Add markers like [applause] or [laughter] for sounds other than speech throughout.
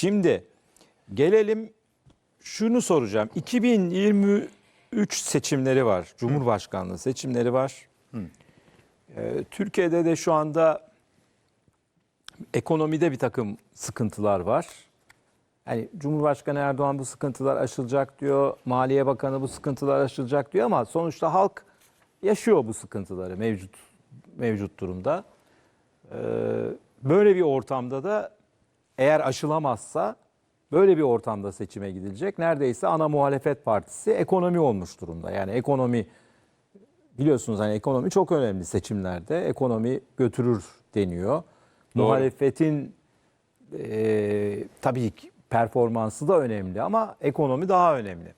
Şimdi gelelim şunu soracağım. 2023 seçimleri var. Cumhurbaşkanlığı seçimleri var. Ee, Türkiye'de de şu anda ekonomide bir takım sıkıntılar var. Yani Cumhurbaşkanı Erdoğan bu sıkıntılar aşılacak diyor. Maliye Bakanı bu sıkıntılar aşılacak diyor ama sonuçta halk yaşıyor bu sıkıntıları mevcut mevcut durumda. Ee, böyle bir ortamda da eğer aşılamazsa böyle bir ortamda seçime gidilecek. Neredeyse ana muhalefet partisi ekonomi olmuş durumda. Yani ekonomi biliyorsunuz hani ekonomi çok önemli seçimlerde. Ekonomi götürür deniyor. Muhalefetin e, tabii ki performansı da önemli ama ekonomi daha önemli.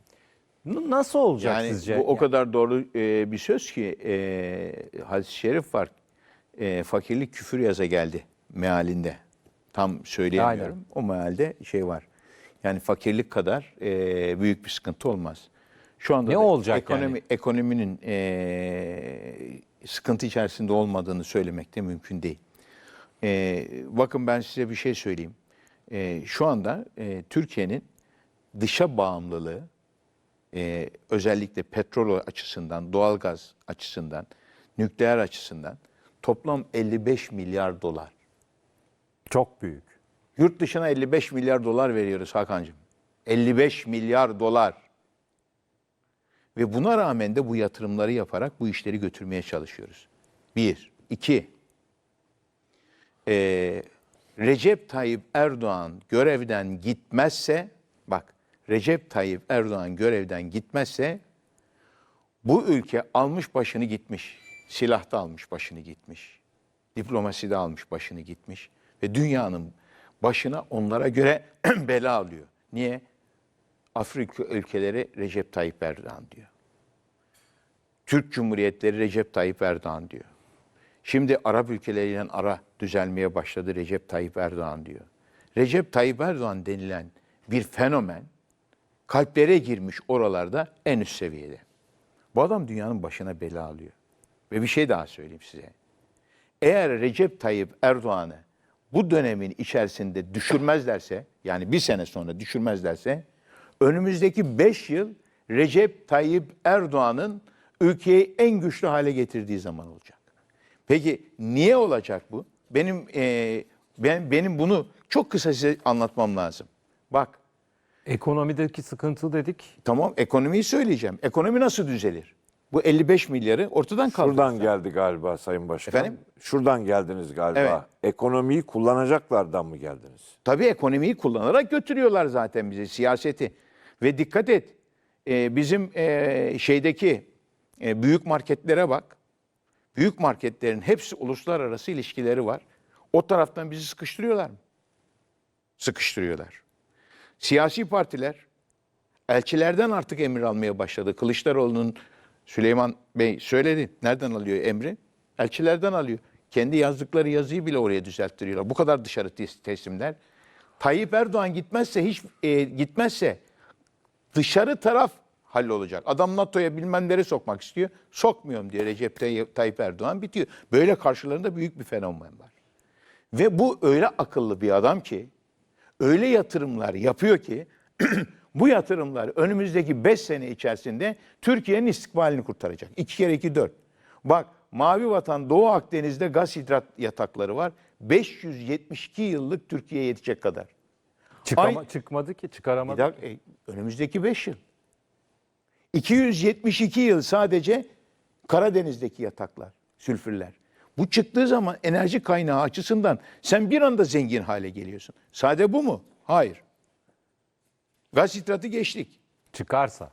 N- Nasıl olacak Yani sizce? bu o kadar doğru e, bir söz ki e, hadis-i şerif var. E, fakirlik küfür yaza geldi mealinde. Tam söyleyemiyorum. Aynen. O mealde şey var. Yani fakirlik kadar e, büyük bir sıkıntı olmaz. Şu anda Ne olacak ekonomi, yani? ekonominin e, sıkıntı içerisinde olmadığını söylemek de mümkün değil. E, bakın ben size bir şey söyleyeyim. E, şu anda e, Türkiye'nin dışa bağımlılığı e, özellikle petrol açısından, doğalgaz açısından, nükleer açısından toplam 55 milyar dolar. Çok büyük. Yurt dışına 55 milyar dolar veriyoruz Hakan'cığım. 55 milyar dolar. Ve buna rağmen de bu yatırımları yaparak bu işleri götürmeye çalışıyoruz. Bir. iki. Ee, Recep Tayyip Erdoğan görevden gitmezse, bak Recep Tayyip Erdoğan görevden gitmezse bu ülke almış başını gitmiş. Silahta almış başını gitmiş. Diplomaside almış başını gitmiş. Ve dünyanın başına onlara göre [clears throat] bela alıyor. Niye? Afrika ülkeleri Recep Tayyip Erdoğan diyor. Türk Cumhuriyetleri Recep Tayyip Erdoğan diyor. Şimdi Arap ülkeleriyle ara düzelmeye başladı Recep Tayyip Erdoğan diyor. Recep Tayyip Erdoğan denilen bir fenomen kalplere girmiş oralarda en üst seviyede. Bu adam dünyanın başına bela alıyor. Ve bir şey daha söyleyeyim size. Eğer Recep Tayyip Erdoğan'ı bu dönemin içerisinde düşürmezlerse, yani bir sene sonra düşürmezlerse, önümüzdeki beş yıl Recep Tayyip Erdoğan'ın ülkeyi en güçlü hale getirdiği zaman olacak. Peki niye olacak bu? Benim e, ben benim bunu çok kısa size anlatmam lazım. Bak, Ekonomideki sıkıntı dedik. tamam ekonomiyi söyleyeceğim. Ekonomi nasıl düzelir? Bu 55 milyarı ortadan kaldırır. Şuradan geldi galiba Sayın Başkan. Efendim? Şuradan geldiniz galiba. Evet. Ekonomiyi kullanacaklardan mı geldiniz? Tabii ekonomiyi kullanarak götürüyorlar zaten bize siyaseti. Ve dikkat et, e, bizim e, şeydeki e, büyük marketlere bak. Büyük marketlerin hepsi uluslararası ilişkileri var. O taraftan bizi sıkıştırıyorlar mı? Sıkıştırıyorlar. Siyasi partiler elçilerden artık emir almaya başladı. Kılıçdaroğlu'nun Süleyman Bey söyledi. Nereden alıyor emri? Elçilerden alıyor. Kendi yazdıkları yazıyı bile oraya düzelttiriyorlar. Bu kadar dışarı tes- teslimler. Tayyip Erdoğan gitmezse hiç e, gitmezse dışarı taraf hallolacak. Adam NATO'ya bilmem nereye sokmak istiyor. Sokmuyorum diyor Recep Tayyip Erdoğan bitiyor. Böyle karşılarında büyük bir fenomen var. Ve bu öyle akıllı bir adam ki öyle yatırımlar yapıyor ki [clears throat] bu yatırımlar önümüzdeki 5 sene içerisinde Türkiye'nin istikbalini kurtaracak. 2 kere 2 4. Bak Mavi Vatan Doğu Akdeniz'de gaz hidrat yatakları var. 572 yıllık Türkiye'ye yetecek kadar. Çıkama, Ay- çıkmadı ki Bir çıkaramadı. dakika, e, önümüzdeki 5 yıl. 272 yıl sadece Karadeniz'deki yataklar, sülfürler. Bu çıktığı zaman enerji kaynağı açısından sen bir anda zengin hale geliyorsun. Sade bu mu? Hayır. Gaz hidratı geçtik. Çıkarsa.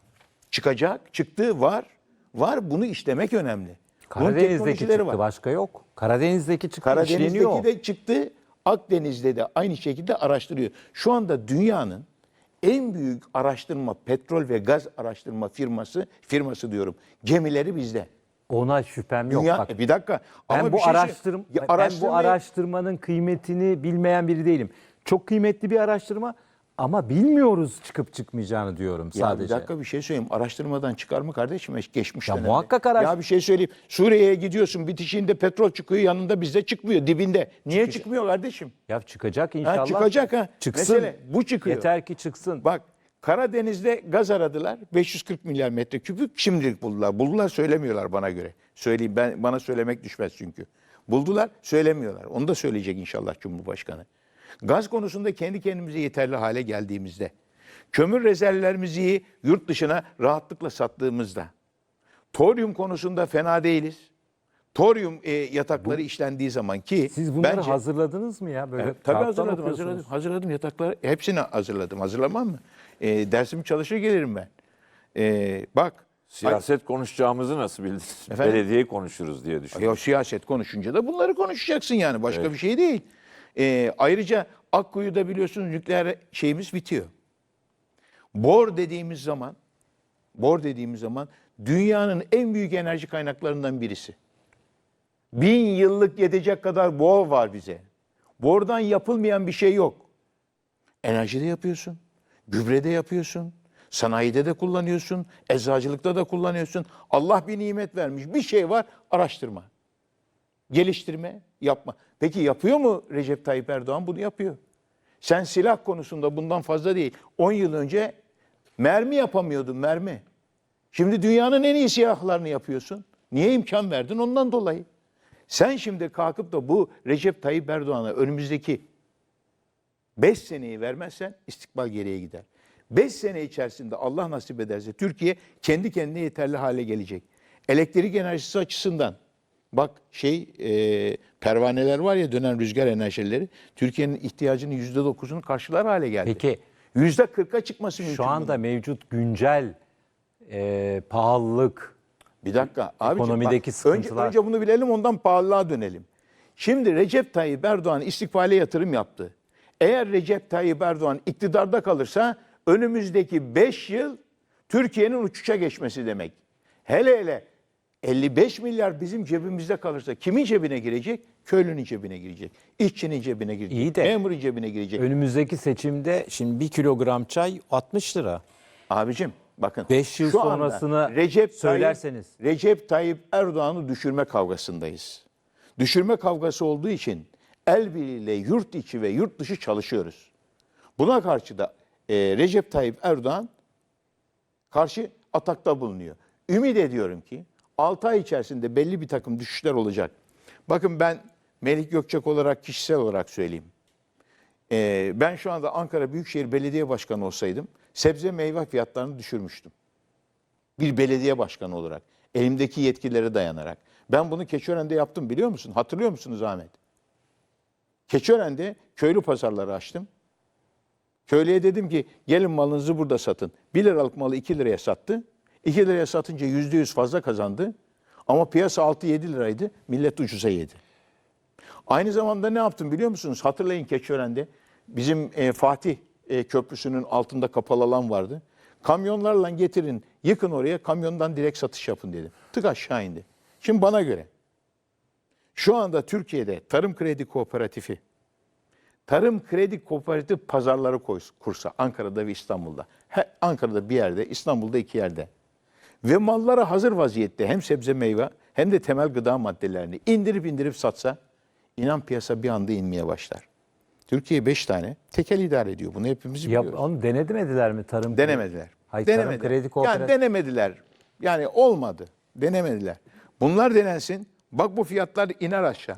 Çıkacak, çıktığı var. Var bunu işlemek önemli. Karadeniz'deki çıktı var. başka yok. Karadeniz'deki çıktı işleniyor. Karadeniz'deki de çıktı, Akdeniz'de de aynı şekilde araştırıyor. Şu anda dünyanın en büyük araştırma, petrol ve gaz araştırma firması, firması diyorum, gemileri bizde. Ona şüphem yok. Dünya, Bak, E, bir dakika. ben Ama bu şey araştırma ben bu araştırmanın kıymetini bilmeyen biri değilim. Çok kıymetli bir araştırma ama bilmiyoruz çıkıp çıkmayacağını diyorum Ya sadece. bir dakika bir şey söyleyeyim. Araştırmadan çıkar mı kardeşim geçmiş Ya dönemde? muhakkak araş- Ya bir şey söyleyeyim. Suriye'ye gidiyorsun bitişiğinde petrol çıkıyor yanında bizde çıkmıyor dibinde. Niye çıkmıyor kardeşim? Ya çıkacak inşallah. çıkacak ha. Çıksın. Mesele bu çıkıyor. Yeter ki çıksın. Bak Karadeniz'de gaz aradılar. 540 milyar metreküpük şimdilik buldular. Buldular söylemiyorlar bana göre. Söyleyeyim ben bana söylemek düşmez çünkü. Buldular söylemiyorlar. Onu da söyleyecek inşallah Cumhurbaşkanı. Gaz konusunda kendi kendimize yeterli hale geldiğimizde, kömür rezervlerimizi yurt dışına rahatlıkla sattığımızda, toryum konusunda fena değiliz. Toryum e, yatakları işlendiği zaman ki Siz bunları bence- hazırladınız mı ya? Böyle Evet, tabii hazırladım, hazırladım. Hazırladım yatakları. Hepsini hazırladım. Hazırlamam mı? E, dersimi çalışır gelirim ben. E, bak. Siyaset konuşacağımızı nasıl bildiniz? Efendim? Belediye konuşuruz diye düşündüm. Ya siyaset konuşunca da bunları konuşacaksın yani. Başka bir şey değil. E, ayrıca Akkuyu'da biliyorsunuz nükleer şeyimiz bitiyor. Bor dediğimiz zaman, bor dediğimiz zaman dünyanın en büyük enerji kaynaklarından birisi. Bin yıllık yetecek kadar bor var bize. Bordan yapılmayan bir şey yok. Enerjide yapıyorsun, gübrede yapıyorsun, sanayide de kullanıyorsun, eczacılıkta da kullanıyorsun. Allah bir nimet vermiş. Bir şey var, araştırma. Geliştirme, yapma. Peki yapıyor mu Recep Tayyip Erdoğan? Bunu yapıyor. Sen silah konusunda bundan fazla değil. 10 yıl önce mermi yapamıyordun, mermi. Şimdi dünyanın en iyi silahlarını yapıyorsun. Niye imkan verdin? Ondan dolayı. Sen şimdi kalkıp da bu Recep Tayyip Erdoğan'a önümüzdeki 5 seneyi vermezsen istikbal geriye gider. 5 sene içerisinde Allah nasip ederse Türkiye kendi kendine yeterli hale gelecek. Elektrik enerjisi açısından bak şey e, pervaneler var ya dönen rüzgar enerjileri Türkiye'nin ihtiyacının %9'unu karşılar hale geldi. Peki %40'a çıkması mümkün. şu anda bunun. mevcut güncel e, pahalılık Bir dakika abicim Ekonomideki bak, sıkıntılar. Önce, önce bunu bilelim ondan pahalılığa dönelim. Şimdi Recep Tayyip Erdoğan istikbale yatırım yaptı. Eğer Recep Tayyip Erdoğan iktidarda kalırsa önümüzdeki 5 yıl Türkiye'nin uçuşa geçmesi demek. Hele hele 55 milyar bizim cebimizde kalırsa kimin cebine girecek? Köylünün cebine girecek. İşçinin cebine girecek. İyi de- memurun cebine girecek. önümüzdeki seçimde şimdi 1 kilogram çay 60 lira. Abicim bakın. Beş yıl şu anda sonrasını Recep söylerseniz. Tayyip, Recep Tayyip Erdoğan'ı düşürme kavgasındayız. Düşürme kavgası olduğu için el birliğiyle yurt içi ve yurt dışı çalışıyoruz. Buna karşı da e, Recep Tayyip Erdoğan karşı atakta bulunuyor. Ümit ediyorum ki 6 ay içerisinde belli bir takım düşüşler olacak. Bakın ben Melik Gökçek olarak kişisel olarak söyleyeyim. Ee, ben şu anda Ankara Büyükşehir Belediye Başkanı olsaydım sebze meyve fiyatlarını düşürmüştüm. Bir belediye başkanı olarak, elimdeki yetkilere dayanarak. Ben bunu Keçiören'de yaptım biliyor musun? Hatırlıyor musunuz Ahmet? Keçiören'de köylü pazarları açtım. Köylüye dedim ki gelin malınızı burada satın. 1 liralık malı 2 liraya sattı. 2 liraya satınca %100 fazla kazandı. Ama piyasa 6-7 liraydı. Millet ucuza yedi. Aynı zamanda ne yaptım biliyor musunuz? Hatırlayın Keçiören'de bizim e, Fatih e, Köprüsü'nün altında kapalı alan vardı. Kamyonlarla getirin, yıkın oraya, kamyondan direkt satış yapın dedim. Tık aşağı indi. Şimdi bana göre şu anda Türkiye'de Tarım Kredi Kooperatifi, Tarım Kredi Kooperatif pazarları kursa Ankara'da ve İstanbul'da. He, Ankara'da bir yerde, İstanbul'da iki yerde. Ve malları hazır vaziyette hem sebze meyve hem de temel gıda maddelerini indirip indirip satsa inan piyasa bir anda inmeye başlar. Türkiye 5 tane tekel idare ediyor. Bunu hepimiz Ya, biliyoruz. onu denemediler mi tarım? Denemediler. Hayır, tarım denemediler. kredi yani kooperatif. denemediler. Yani olmadı. Denemediler. Bunlar denensin. Bak bu fiyatlar iner aşağı.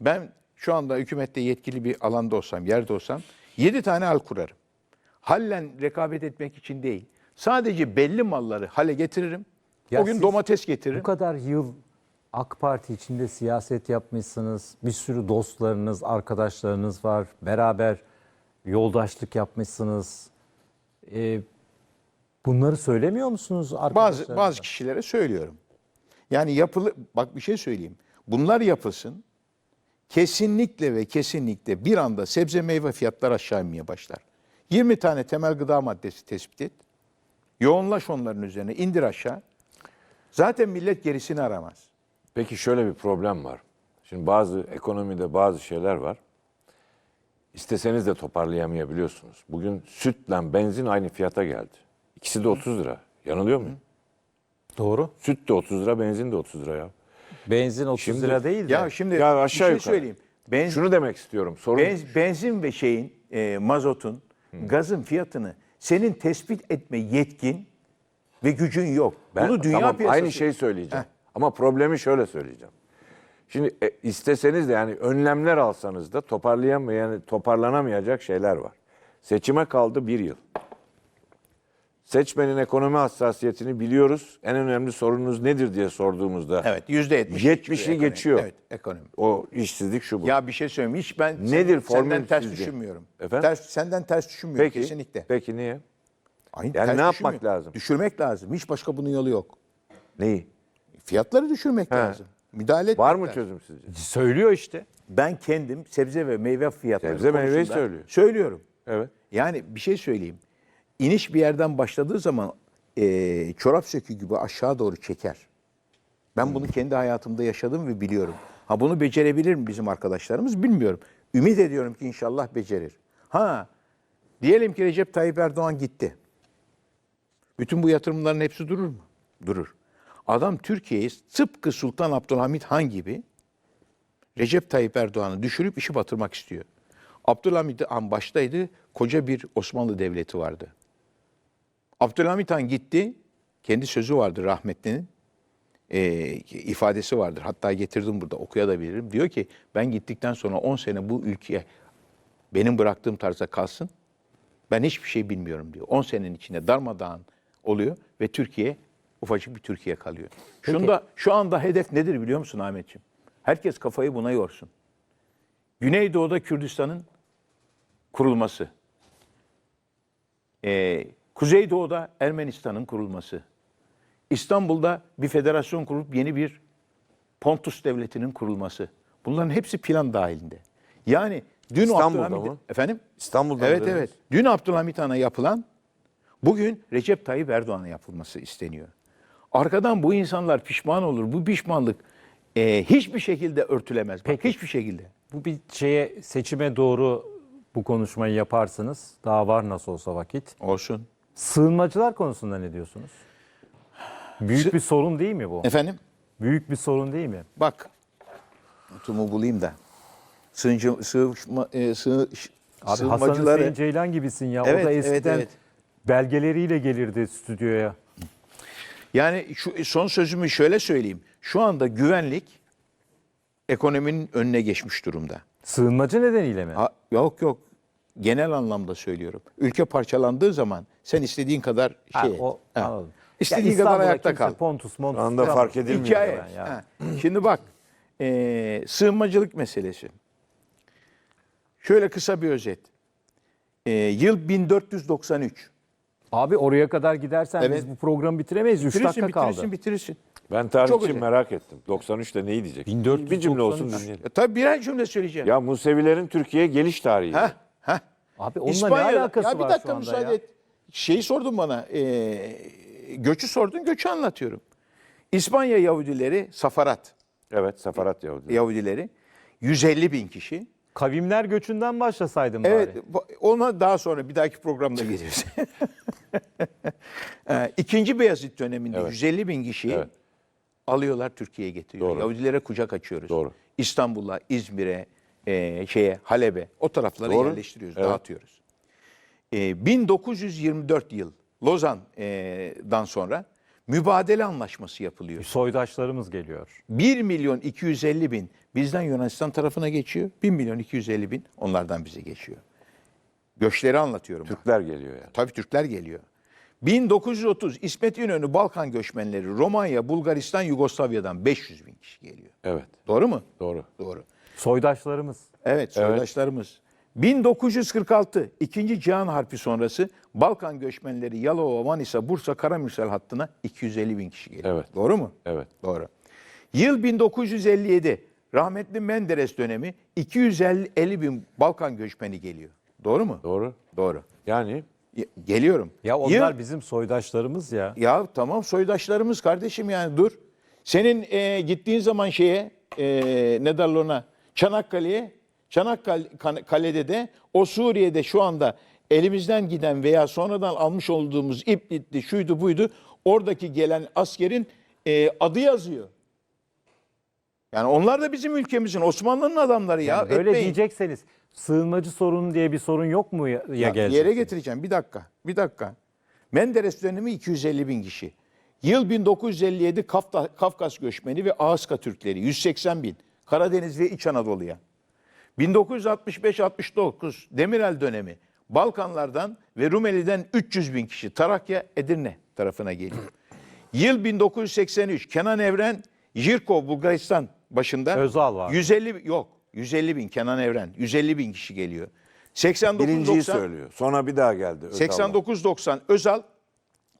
Ben şu anda hükümette yetkili bir alanda olsam, yerde olsam 7 tane hal kurarım. Hallen rekabet etmek için değil. Sadece belli malları hale getiririm. Ya o gün siz domates getiririm. Bu kadar yıl AK Parti içinde siyaset yapmışsınız. Bir sürü dostlarınız, arkadaşlarınız var. Beraber yoldaşlık yapmışsınız. Ee, bunları söylemiyor musunuz Bazı arkadaşlar? bazı kişilere söylüyorum. Yani yapılı bak bir şey söyleyeyim. Bunlar yapılsın. Kesinlikle ve kesinlikle bir anda sebze meyve fiyatları aşağı inmeye başlar. 20 tane temel gıda maddesi tespit et. Yoğunlaş onların üzerine, indir aşağı. Zaten millet gerisini aramaz. Peki şöyle bir problem var. Şimdi bazı ekonomide bazı şeyler var. isteseniz de toparlayamayabiliyorsunuz. Bugün sütle benzin aynı fiyata geldi. İkisi de 30 lira. Yanılıyor muyum? Doğru. Süt de 30 lira, benzin de 30 lira ya. Benzin 30 Şimdi- lira değil de. Ya şimdi Ya aşağı bir şey yukarı. söyleyeyim. Benzin, Şunu demek istiyorum. Sorun benz- benzin ve şeyin, e, mazotun, gazın fiyatını senin tespit etme yetkin ve gücün yok. Ben Bunu dünya tamam, piyasası... aynı şeyi söyleyeceğim. Ama problemi şöyle söyleyeceğim. Şimdi e, isteseniz de yani önlemler alsanız da toparlayamayan, toparlanamayacak şeyler var. Seçime kaldı bir yıl. Seçmenin ekonomi hassasiyetini biliyoruz. En önemli sorununuz nedir diye sorduğumuzda Evet, yüzde yetmiş. 70'i Ekonomi. geçiyor. Evet, ekonomi. o işsizlik şu bu. Ya bir şey söyleyeyim. Hiç ben Nedir senden formül ters sizce? düşünmüyorum. Efendim? Ters, senden ters düşünmüyorum peki, kesinlikle. peki niye? Aynı, Yani ne yapmak lazım? Düşürmek lazım. Hiç başka bunun yolu yok. Neyi? Fiyatları düşürmek lazım. Müdahale etmek Var mı lazım. çözüm sizce? Söylüyor işte. Ben kendim sebze ve meyve fiyatları Sebze meyveyi konusunda söylüyor. Söylüyorum. Evet. Yani bir şey söyleyeyim. İniş bir yerden başladığı zaman eee, çorap sökü gibi aşağı doğru çeker. Ben bunu kendi hayatımda yaşadım ve biliyorum. Ha bunu becerebilir mi bizim arkadaşlarımız bilmiyorum. Ümit ediyorum ki inşallah becerir. Ha diyelim ki Recep Tayyip Erdoğan gitti. Bütün bu yatırımların hepsi durur mu? Durur. Adam Türkiye'yi tıpkı Sultan Abdülhamit Han gibi Recep Tayyip Erdoğan'ı düşürüp işi batırmak istiyor. Abdülhamit Han baştaydı, koca bir Osmanlı Devleti vardı. Abdülhamit Han gitti, kendi sözü vardır rahmetlinin, e, ifadesi vardır. Hatta getirdim burada okuyabilirim. Diyor ki ben gittikten sonra 10 sene bu ülkeye benim bıraktığım tarzda kalsın. Ben hiçbir şey bilmiyorum diyor. 10 senenin içinde darmadağın oluyor ve Türkiye ufacık bir Türkiye kalıyor. Şunda şu anda hedef nedir biliyor musun Ahmetciğim? Herkes kafayı buna yorsun. Güneydoğu'da Kürdistan'ın kurulması. Ee, Kuzeydoğu'da Ermenistan'ın kurulması. İstanbul'da bir federasyon kurup yeni bir Pontus devletinin kurulması. Bunların hepsi plan dahilinde. Yani dün İstanbul'da Abdülhamit mı? efendim İstanbul'da mı Evet dediniz? evet. Dün Abdülhamit Han'a yapılan bugün Recep Tayyip Erdoğan'a yapılması isteniyor. Arkadan bu insanlar pişman olur. Bu pişmanlık e, hiçbir şekilde örtülemez. Bak, Peki. hiçbir şekilde. Bu bir şeye seçime doğru bu konuşmayı yaparsınız. Daha var nasıl olsa vakit. Olsun. Sığınmacılar konusunda ne diyorsunuz? Büyük bir sorun değil mi bu? Efendim? Büyük bir sorun değil mi? Bak. Notumu bulayım da. Sığıncı, sığışma, e, sığ, Abi Hasan sığınmacıları- Hüseyin Ceylan gibisin ya. Evet, o da evet, eskiden evet. belgeleriyle gelirdi stüdyoya. Yani şu son sözümü şöyle söyleyeyim. Şu anda güvenlik ekonominin önüne geçmiş durumda. Sığınmacı nedeniyle mi? Ha, yok yok. Genel anlamda söylüyorum. Ülke parçalandığı zaman sen istediğin kadar Ha, şey. et. o, Ha. anladım. İstediğin Ya kadar ayakta kal. Pontus, Montus. Anda falan- fark edilmiyor. Hikaye. ben ya. Ha. [laughs] Şimdi bak. eee, sığınmacılık meselesi. Şöyle kısa bir özet. Eee, yıl 1493. Abi oraya kadar gidersen Evet. biz bu programı bitiremeyiz. 3 Bitirirsin, dakika kaldı. bitirirsin, bitirirsin. Ben tarihçiyim merak ettim. 93'te neyi diyecek? 1493. Bir cümle olsun dinleyelim. E, tabii birer cümle söyleyeceğim. Ya Musevilerin Türkiye'ye geliş tarihi. Ha, ha. Abi onunla İspanya'da- ne alakası ya bir var dakika şu anda müsaade ya? et. Şeyi sordun bana. eee, göçü sordun, göçü anlatıyorum. İspanya Yahudileri, Safarat Evet, Safarat Yahudi. Yahudileri 150 bin kişi. Kavimler göçünden başlasaydım Evet, bari. bu- ona daha sonra bir dahaki programda geliriz. [laughs] [laughs] Ee, İkinci Beyazıt döneminde 150 bin kişiyi Evet. alıyorlar Türkiye'ye getiriyor. Doğru. Yahudilere kucak açıyoruz. Doğru. İstanbul'a, İzmir'e, e, şeye, Halep'e o taraflara Doğru. yerleştiriyoruz, Evet. dağıtıyoruz. E, 1924 yıl Lozan'dan sonra mübadele anlaşması yapılıyor. Soydaşlarımız geliyor. 1 milyon 250 bin bizden Yunanistan tarafına geçiyor. 1 milyon 250 bin onlardan bize geçiyor. Göçleri anlatıyorum. bak. Türkler geliyor yani. Tabii Türkler geliyor. 1930 İsmet İnönü Balkan göçmenleri Romanya, Bulgaristan, Yugoslavya'dan 500 bin kişi geliyor. Evet, Doğru mu? doğru. Doğru. Soydaşlarımız. Evet, soydaşlarımız. 1946 İkinci Cihan Harbi sonrası Balkan göçmenleri Yalova, Manisa, Bursa, Karamürsel hattına 250 bin kişi geliyor. Evet. Doğru mu? Evet. Doğru. Yıl 1957 rahmetli Menderes dönemi 250 bin Balkan göçmeni geliyor. Doğru mu? Doğru. Doğru. Yani Geliyorum. Ya onlar Yıl- bizim soydaşlarımız ya. Ya tamam soydaşlarımız kardeşim yani dur. Senin e, gittiğin zaman şeye e, ne derler ona Çanakkale'ye Çanakkale'de de o Suriye'de şu anda elimizden giden veya sonradan almış olduğumuz İplit'ti, şuydu buydu oradaki gelen askerin e, adı yazıyor. Yani onlar da bizim ülkemizin Osmanlı'nın adamları ya. Yani etmeyin. diyecekseniz sığınmacı sorunu diye bir sorun yok mu ya, ya Ya, gelecek? yere getireceğim bir dakika. Bir dakika. Menderes dönemi 250 bin kişi. Yıl 1957 Kafta, Kafkas göçmeni ve Ağızka Türkleri 180 bin. Karadeniz ve İç Anadolu'ya. 1965-69 Demirel dönemi Balkanlardan ve Rumeli'den 300 bin kişi Trakya, Edirne tarafına geliyor. Yıl 1983 Kenan Evren Jirkov Bulgaristan başında. Özal var. 150 bin- yok 150 bin Kenan Evren 150 bin kişi geliyor. 89 Birinciyi 90 söylüyor. Sonra bir daha geldi. Özal var. 89-90 Özal,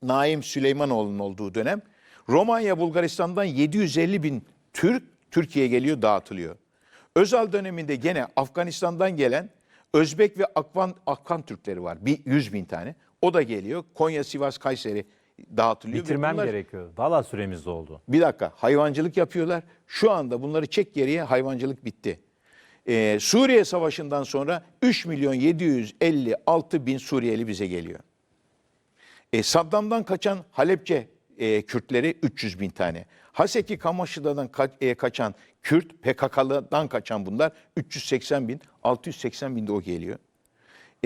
Naim Süleymanoğlu'nun olduğu dönem. Romanya, Bulgaristan'dan 750 bin Türk Türkiye'ye geliyor, dağıtılıyor. Özal döneminde gene Afganistan'dan gelen Özbek ve Afgan, Afgan Türkleri var. Bir 100 bin tane. O da geliyor. Konya, Sivas, Kayseri dağıtılıyor. Bitirmem bunlar- gerekiyor. Valla süremiz doldu. bir dakika hayvancılık yapıyorlar. Şu anda bunları çek geriye hayvancılık bitti. Ee, Suriye Savaşı'ndan sonra 3 milyon 756 bin Suriyeli bize geliyor. E, Saddam'dan kaçan Halepçe e, Kürtleri 300 bin tane. Haseki Kamaşı'dan ka- e, kaçan Kürt, PKK'lıdan kaçan bunlar 380 bin, 680 bin de o geliyor.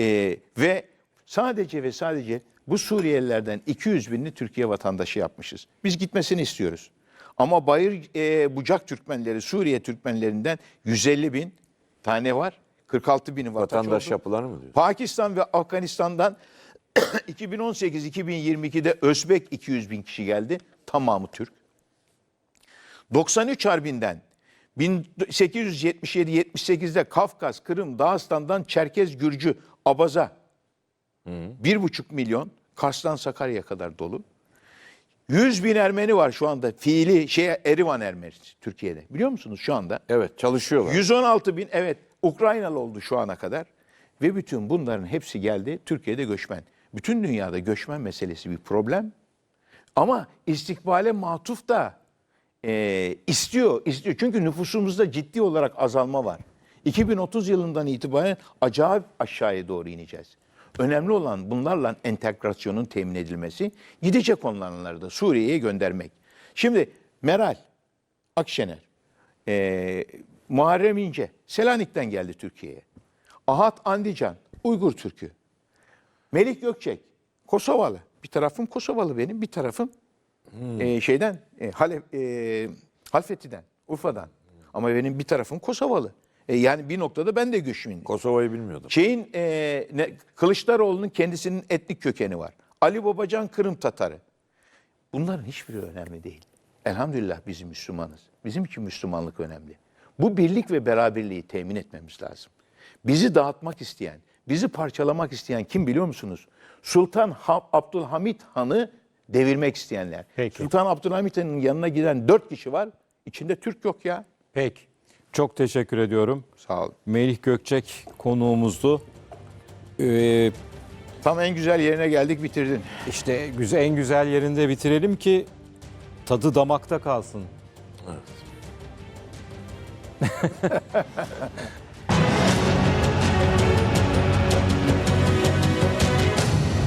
E, ve sadece ve sadece bu Suriyelilerden 200 binini Türkiye vatandaşı yapmışız. Biz gitmesini istiyoruz. Ama Bayır e, Bucak Türkmenleri, Suriye Türkmenlerinden 150 bin tane var. 46 bini vatandaş, Vatandaş yapılar mı diyor? Pakistan ve Afganistan'dan [clears throat] 2018-2022'de Özbek 200 bin kişi geldi. Tamamı Türk. 93 Harbi'nden 1877-78'de Kafkas, Kırım, Dağıstan'dan Çerkez, Gürcü, Abaza 1,5 milyon Kars'tan Sakarya'ya kadar dolu. 100 bin Ermeni var şu anda fiili şeye Erivan Ermenisi Türkiye'de. Biliyor musunuz şu anda? Evet çalışıyorlar. 116 bin evet Ukraynalı oldu şu ana kadar. Ve bütün bunların hepsi geldi Türkiye'de göçmen. Bütün dünyada göçmen meselesi bir problem. Ama istikbale matuf da e, istiyor, istiyor. Çünkü nüfusumuzda ciddi olarak azalma var. 2030 yılından itibaren acayip aşağıya doğru ineceğiz. Önemli olan bunlarla entegrasyonun temin edilmesi, gidecek olanları da Suriye'ye göndermek. Şimdi Meral Akşener, e, Muharrem İnce, Selanik'ten geldi Türkiye'ye. Ahat Andican, Uygur Türk'ü. Melik Gökçek, Kosovalı. Bir tarafım Kosovalı benim, bir tarafım e, şeyden, e, Halep, e, Halfeti'den, Urfa'dan. Ama benim bir tarafım Kosovalı. E, yani bir noktada ben de göçmenim. Kosova'yı bilmiyordum. Şeyin e, ne, Kılıçdaroğlu'nun kendisinin etnik kökeni var. Ali Babacan Kırım Tatarı. Bunların hiçbiri önemli değil. Elhamdülillah biz Müslümanız. Bizim için Müslümanlık önemli. Bu birlik ve beraberliği temin etmemiz lazım. Bizi dağıtmak isteyen, bizi parçalamak isteyen kim biliyor musunuz? Sultan Ha- Abdülhamit Han'ı devirmek isteyenler. Peki. Sultan Abdülhamit Han'ın yanına giden dört kişi var. İçinde Türk yok ya. Peki. Çok teşekkür ediyorum. Sağ olun. Melih Gökçek konuğumuzdu. Ee, Tam en güzel yerine geldik bitirdin. işte güzel, en güzel yerinde bitirelim ki tadı damakta kalsın. [laughs]